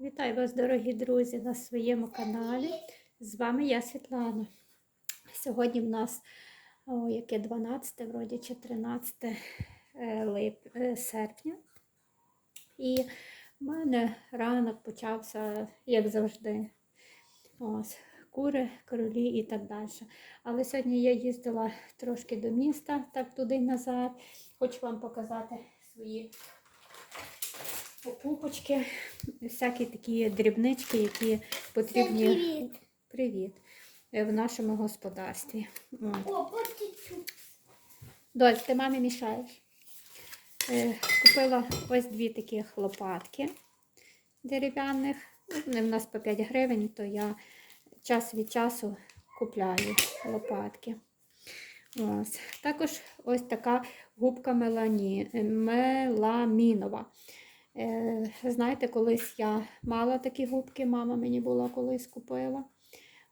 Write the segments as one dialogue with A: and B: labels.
A: Вітаю вас, дорогі друзі, на своєму каналі. З вами я Світлана. Сьогодні в нас о, яке 12, вроді чи 13 е, лип, е, серпня. І в мене ранок почався, як завжди. Ось, кури, королі і так далі. Але сьогодні я їздила трошки до міста, так туди й назад. Хочу вам показати свої покупочки, всякі такі дрібнички, які потрібні
B: Привіт.
A: Привіт. Е, в нашому господарстві. От.
B: О.
A: Доль, ти мамі мішаєш. Е, Купила ось дві такі лопатки дерев'яних. Вони в нас по 5 гривень, то я час від часу купляю лопатки. Ось. Також ось така губка мелані, меламінова. Е, знаєте, колись я мала такі губки, мама мені була колись купила.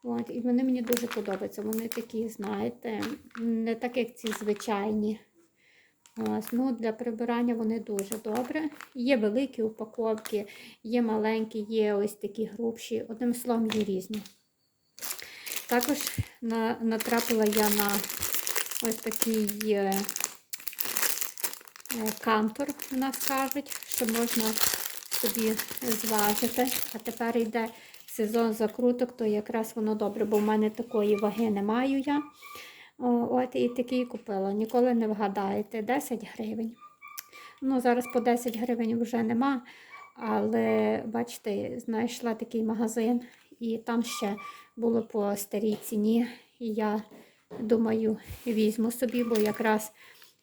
A: От, і вони мені дуже подобаються. Вони такі, знаєте, не так, як ці звичайні. Ось, ну, для прибирання вони дуже добре. Є великі упаковки, є маленькі, є ось такі грубші. Одним словом, є різні. Також на, натрапила я на ось такий е, е, кантор, у нас кажуть, що можна собі зважити. А тепер йде сезон закруток, то якраз воно добре, бо в мене такої ваги не маю я. От і такий купила. Ніколи не вгадаєте, 10 гривень. Ну, зараз по 10 гривень вже нема. Але бачите, знайшла такий магазин, і там ще було по старій ціні. І я думаю, візьму собі, бо якраз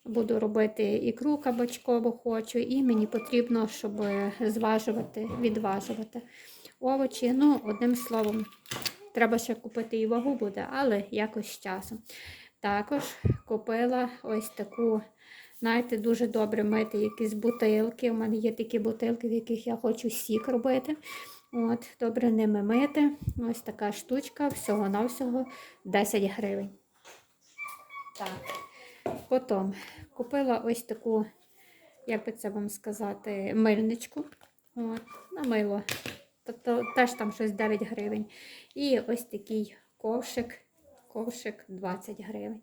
A: буду робити ікру кабачкову хочу, і мені потрібно, щоб зважувати, відважувати овочі. Ну, одним словом, треба ще купити і вагу буде, але якось з часом. Також купила ось таку, знаєте, дуже добре мити якісь бутилки. У мене є такі бутилки, в яких я хочу сік робити. От, Добре ними мити. Ось така штучка, всього-навсього 10 гривень. Так. Потім купила ось таку, як би це вам сказати, мильничку. От, на мило. Тобто теж там щось 9 гривень. І ось такий ковшик, ковшик 20 гривень.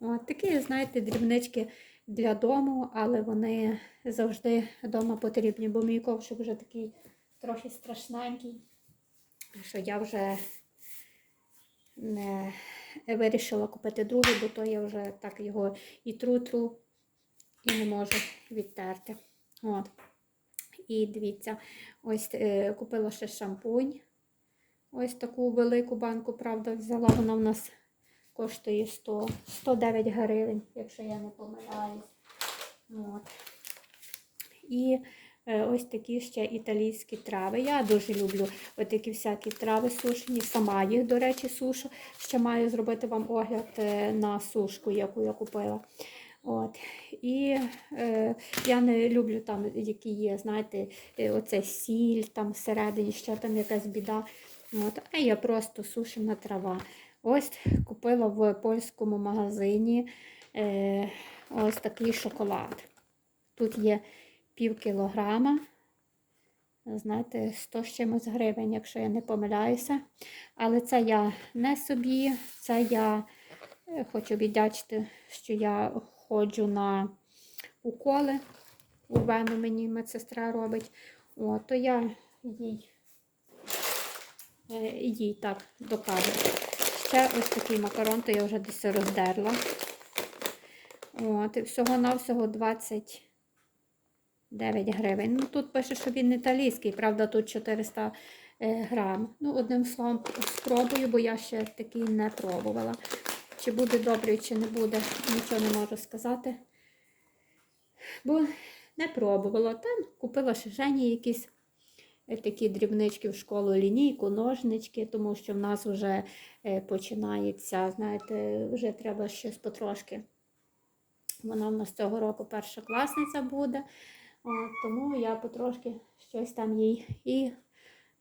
A: От такі, знаєте, дрібнички для дому, але вони завжди вдома потрібні, бо мій ковшик вже такий трохи страшненький, що я вже не вирішила купити другий, бо то я вже так його і тру-тру, і не можу відтерти. От. І дивіться, ось е, купила ще шампунь. Ось таку велику банку, правда, взяла. Вона в нас коштує 100, 109 гривень, якщо я не помиляюсь. От. І ось такі ще італійські трави. Я дуже люблю такі всякі трави сушені. Сама їх, до речі, сушу. Ще маю зробити вам огляд е, на сушку, яку я купила. От. І е, я не люблю там, які є, знаєте, е, оце сіль там всередині, ще там якась біда. От. А я просто сушена трава. Ось купила в польському магазині е, ось такий шоколад. Тут є пів кілограма. Знаєте, 100 з чимось гривень, якщо я не помиляюся. Але це я не собі, це я е, хочу віддячити, що я ходжу на уколи. У вену мені медсестра робить. О, то я їй е, їй так докажу. Ще ось такий макарон, то я вже десь роздерла. От, Всього-навсього 20. 9 гривень. Ну, Тут пише, що він італійський, правда, тут 400 е, грам. Ну, одним словом, спробую, бо я ще такий не пробувала. Чи буде добрий, чи не буде, нічого не можу сказати. Бо не пробувала. Там купила ще Жені якісь е, такі дрібнички в школу, лінійку, ножнички, тому що в нас вже е, починається, знаєте, вже треба щось потрошки. Вона в нас цього року перша класниця буде. Тому я потрошки щось там їй і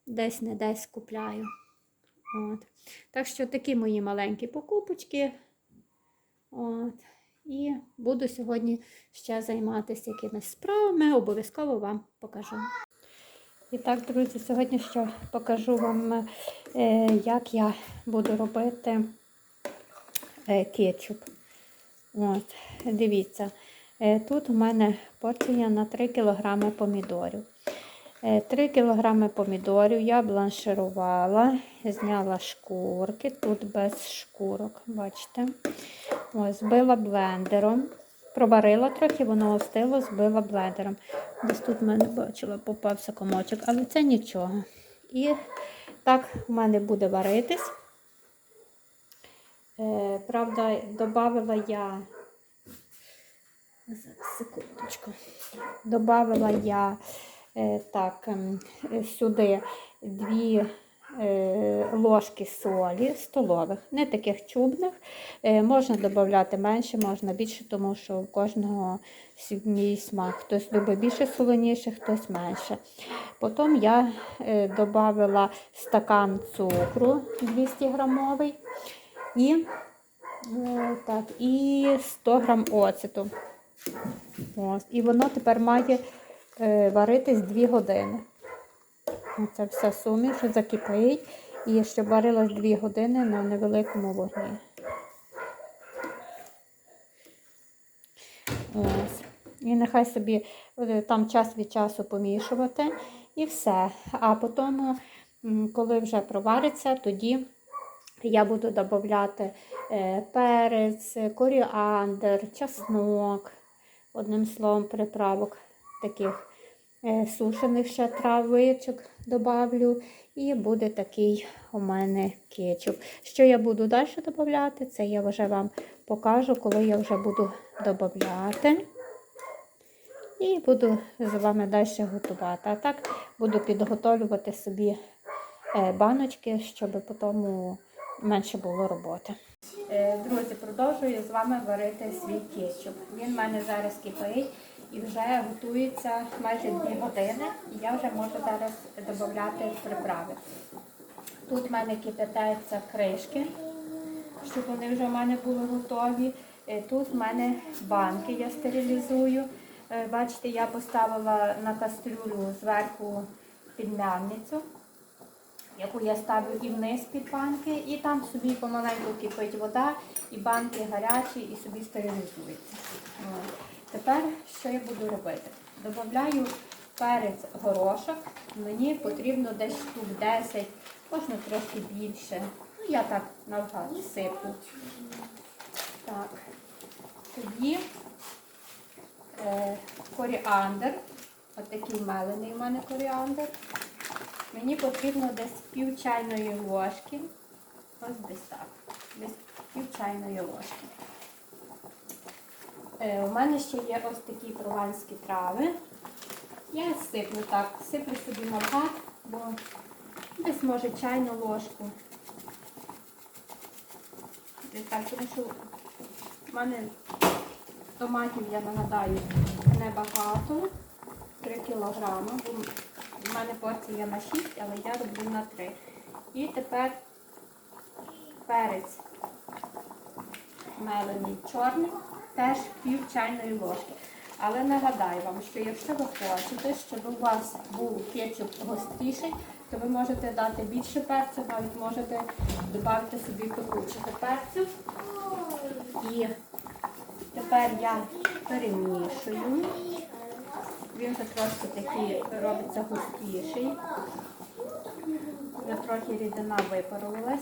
A: десь не десь купляю. От. Так що такі мої маленькі покупочки. От. І буду сьогодні ще займатися якимись справами, обов'язково вам покажу. І так, друзі, сьогодні ще покажу вам, е, як я буду робити е, кетчуп. От, дивіться, е, тут у мене порція на 3 кг помідорів. Е, 3 кг помідорів я бланширувала, зняла шкурки, тут без шкурок, бачите. Ось, збила блендером. Проварила трохи, воно остило, збила блендером. Десь тут в мене бачила, попався комочок, але це нічого. І так у мене буде варитись. Е, правда, додавала я. Зараз, секундочку. Добавила я е, так, ем, сюди дві е, ложки солі столових, не таких чубних. Е, можна додати менше, можна більше, тому що у кожного свій смак. Хтось любить більше солоніше, хтось менше. Потім я додавала стакан цукру 200 грамовий і, так, і 100 грам оцету. Ось. І воно тепер має е, варитись 2 години. Це все суміш закипить. І щоб варилось 2 години на невеликому вогні. Ось. І нехай собі е, там час від часу помішувати і все. А потім, коли вже провариться, тоді я буду додати е, перець, коріандр, чеснок, одним словом, приправок таких е, сушених ще травичок добавлю. І буде такий у мене кетчуп. Що я буду далі додати, це я вже вам покажу, коли я вже буду додати. І буду з вами далі готувати. А так буду підготовлювати собі е, баночки, щоб потім менше було роботи. Е, Друзі, продовжую з вами варити свій кетчуп. Він в мене зараз кипить і вже готується майже 2 години. І я вже можу зараз додати приправи. Тут в мене кипятаються кришки, щоб вони вже в мене були готові. Е, Тут в мене банки я стерилізую. Е, Бачите, я поставила на кастрюлю зверху підм'яльницю, яку я ставлю і вниз під банки, і там собі помаленьку кипить вода, і банки гарячі, і собі стерилізуються. Тепер що я буду робити? Добавляю перець горошок. Мені потрібно десь штук 10, можна трошки більше. Ну, я так навгад сиплю. Так. Тоді е, коріандр. Отакий мелений у мене коріандр. Мені потрібно десь пів чайної ложки. Ось десь так. Десь пів чайної ложки. Е, у мене ще є ось такі прованські трави. Я сиплю так, сиплю собі навгад, бо десь може чайну ложку. Десь Так, тому що в мене томатів, я нагадаю, небагато. 3 кілограми. В мене порція на 6, але я роблю на 3. І тепер перець мелений чорний, теж пів чайної ложки. Але нагадаю вам, що якщо ви хочете, щоб у вас був кетчуп гостріший, то ви можете дати більше перцю, навіть можете додати собі пекучого перцю. І тепер я перемішую. Він трошки такий робиться густіший. Вже трохи рідина випарувалась.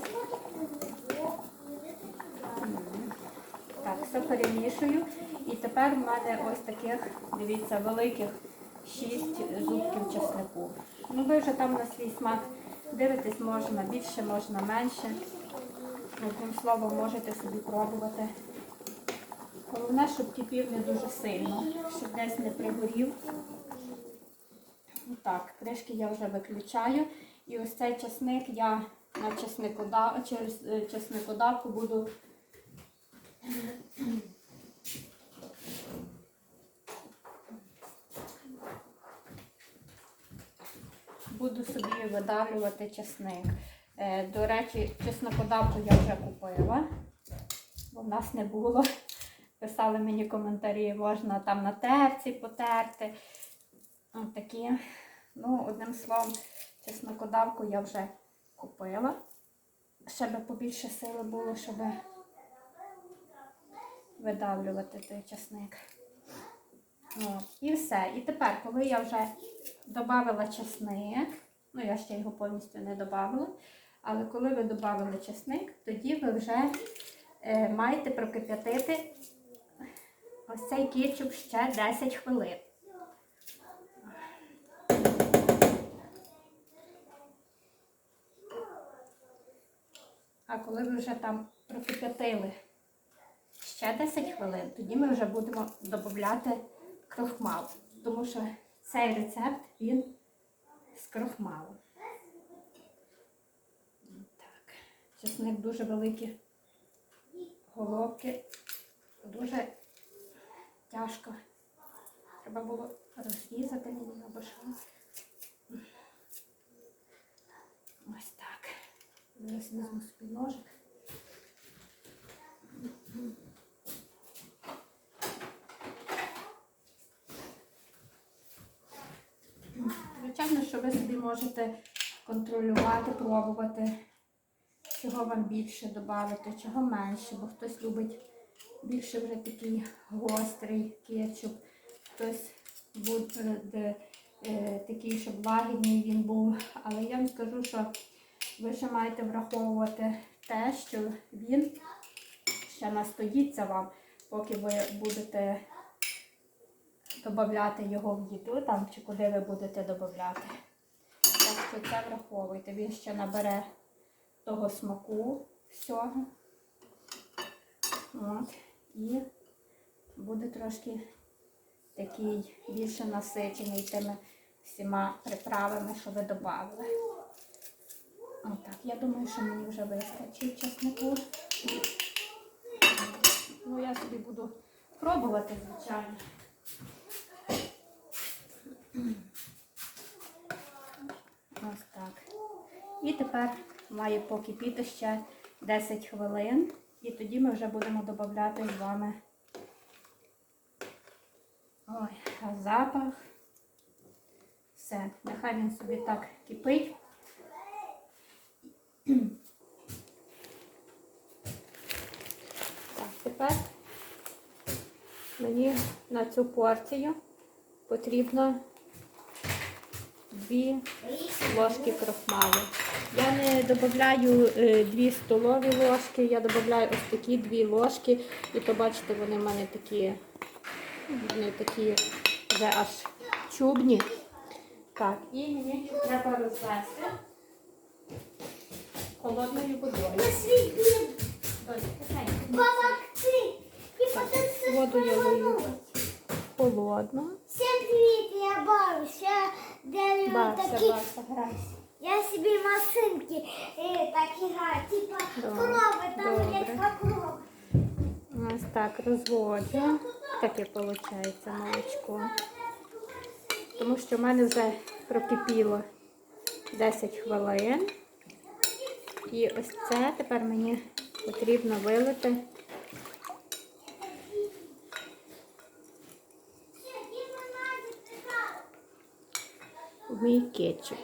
A: Так, все перемішую. І тепер в мене ось таких, дивіться, великих 6 зубків чеснику. Ну, ви вже там на свій смак дивитесь, можна більше, можна менше. Одним словом, можете собі пробувати. Головне, щоб кипів не дуже сильно, щоб десь не пригорів. Так, кришки я вже виключаю. І ось цей чесник я на чесникодав... через е, чесникодавку буду буду собі видавлювати чесник. Е, До речі, чеснокодавку я вже купила, бо в нас не було. Писали мені коментарі, можна там на терці потерти. От такі Ну, одним словом, чеснокодавку я вже купила. Ще би побільше сили було, щоб видавлювати той чесник. От, і все. І тепер, коли я вже додавала чесник, ну я ще його повністю не додавала, але коли ви додали чесник, тоді ви вже е, маєте прокип'ятити ось цей кетчуп ще 10 хвилин. А коли ви вже там прокип'ятили ще 10 хвилин, тоді ми вже будемо додати крохмал. Тому що цей рецепт він з крохмалу. Так. Чесник дуже великі головки. Дуже тяжко. Треба було розрізати мені що. Ось так. Зараз візьму собі ножик. Звичайно, що ви собі можете контролювати, пробувати, чого вам більше додати, чого менше, бо хтось любить більше вже такий гострий кетчуп, хтось буде е, такий, щоб лагідний він був. Але я вам скажу, що ви ще маєте враховувати те, що він ще настоїться вам, поки ви будете додати його в їду там, чи куди ви будете додати. Так що це враховуйте. Він ще набере того смаку всього. От. І буде трошки такий більше насичений тими всіма приправами, що ви додали. Отак, я думаю, що мені вже вистачить чеснику. Ну, я собі буду пробувати, звичайно. Ось так. І тепер має покипіти ще 10 хвилин. І тоді ми вже будемо додати з вами ой, запах. Все, нехай він собі так кипить. Так, тепер мені на цю порцію потрібно дві ложки крохмалу. Я не додаю е, дві столові ложки, я додаю ось такі дві ложки. І то бачите, вони в мене такі, вони такі вже аж чубні. Так, і мені треба розвести холодною водою. Воду я лию холодно.
B: Всем привет, я Барусь. Я делаю
A: Баса,
B: такие...
A: баса, грайся.
B: Я себе машинки э, так играю, типа
A: Да,
B: коровы, там редко коров.
A: Ось так розводжу. Таке виходить молочко. Тому що в мене вже прокипіло 10 хвилин. І ось це тепер мені потрібно вилити в мій кетчуп.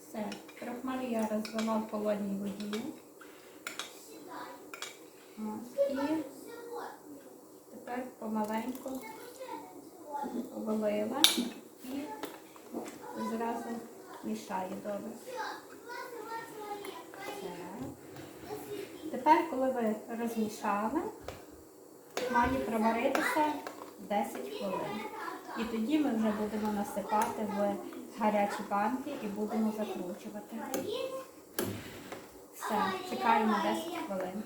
A: Все, крахмаль я розвела в холодній воді. І тепер помаленьку вилила і зразу мішаю добре. Тепер, коли ви розмішали, має проваритися 10 хвилин. І тоді ми вже будемо насипати в гарячі банки і будемо закручувати. Все, чекаємо 10 хвилин.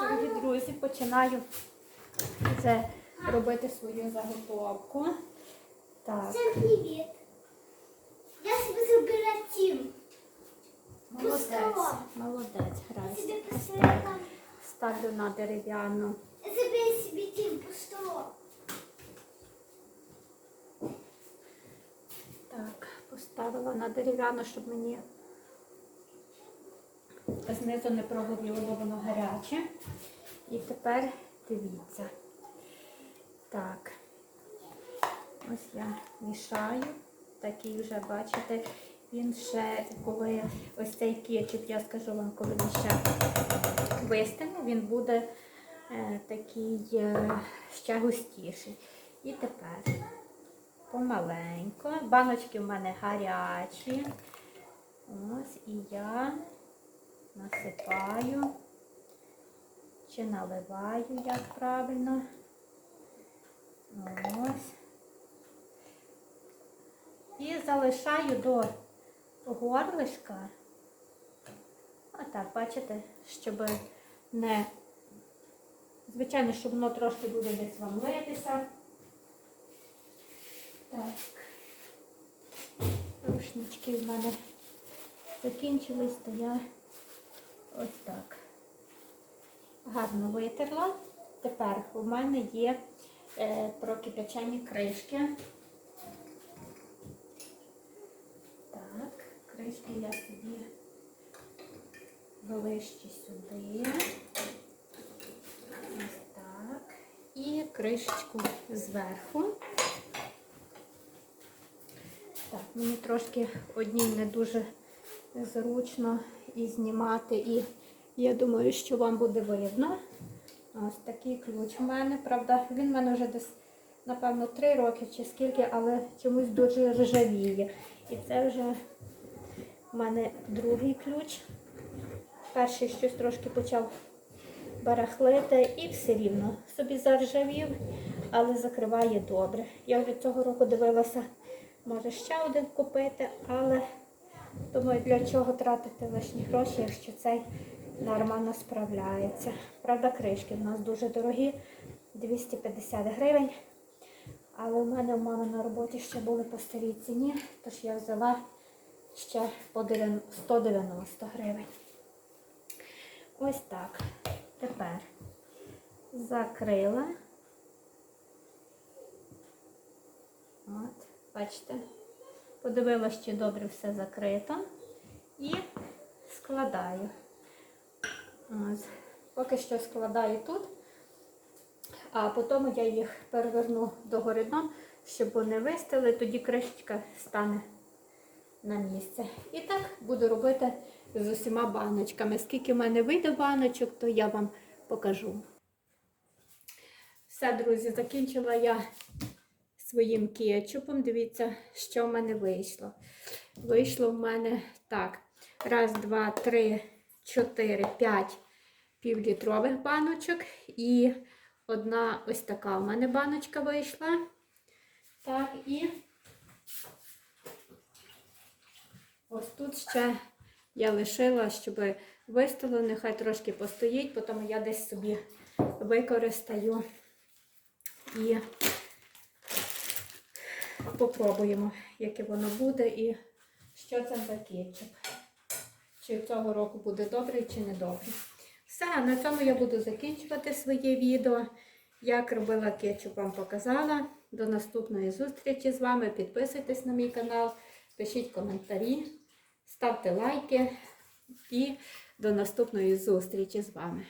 A: Дорогі друзі, починаю вже робити свою заготовку. Так,
B: Всем привет. Я себе забираю тим.
A: молодець, молодець, грайся. Ставлю на дерев'яну.
B: Я себе себе тим пустого.
A: Так, поставила на дерев'яну, щоб мені знизу не прогоріло, бо воно гаряче. І тепер дивіться. Так, Ось я мішаю. Такий вже, бачите, він ще, коли ось цей кетчуп, я скажу вам, коли він ще вистине, він буде е, такий е, ще густіший. І тепер помаленько. Баночки в мене гарячі. Ось і я насипаю. Чи наливаю, як правильно. Ось. І залишаю до горлишка. Отак, бачите, щоб не, звичайно, щоб воно трошки буде десь вам литися. Так. Рушнички в мене закінчились, то я ось так гарно витерла. Тепер у мене є е, прокипячені кришки. Так, кришки я собі ближче сюди. Ось так. І кришечку зверху. Так, мені трошки одній не дуже зручно і знімати, і я думаю, що вам буде видно. Ось такий ключ у мене, правда, він в мене вже десь, напевно, 3 роки чи скільки, але чомусь дуже ржавіє. І це вже в мене другий ключ. Перший щось трошки почав барахлити і все рівно собі заржавів, але закриває добре. Я вже цього року дивилася, може ще один купити, але думаю, для чого тратити лишні гроші, якщо цей нормально справляється. Правда, кришки в нас дуже дорогі, 250 гривень. Але в мене в мами на роботі ще були по старій ціні, тож я взяла ще по 190 гривень. Ось так. Тепер закрила. От, бачите, подивилася, чи добре все закрито. І складаю. Ось. Поки що складаю тут, а потім я їх переверну догори дном, щоб вони вистили, тоді кришечка стане на місце. І так буду робити з усіма баночками. Скільки в мене вийде баночок, то я вам покажу. Все, друзі, закінчила я своїм кетчупом. Дивіться, що в мене вийшло. Вийшло в мене так. Раз, два, три, чотири, п'ять півлітрових баночок. І одна ось така у мене баночка вийшла. Так, і ось тут ще я лишила, щоб вистало, нехай трошки постоїть, потім я десь собі використаю і попробуємо, яке воно буде і що це за кетчуп. Чи цього року буде добрий, чи не добрий. Все, на цьому я буду закінчувати своє відео. Як робила кетчуп, вам показала. До наступної зустрічі з вами. Підписуйтесь на мій канал, пишіть коментарі, ставте лайки і до наступної зустрічі з вами.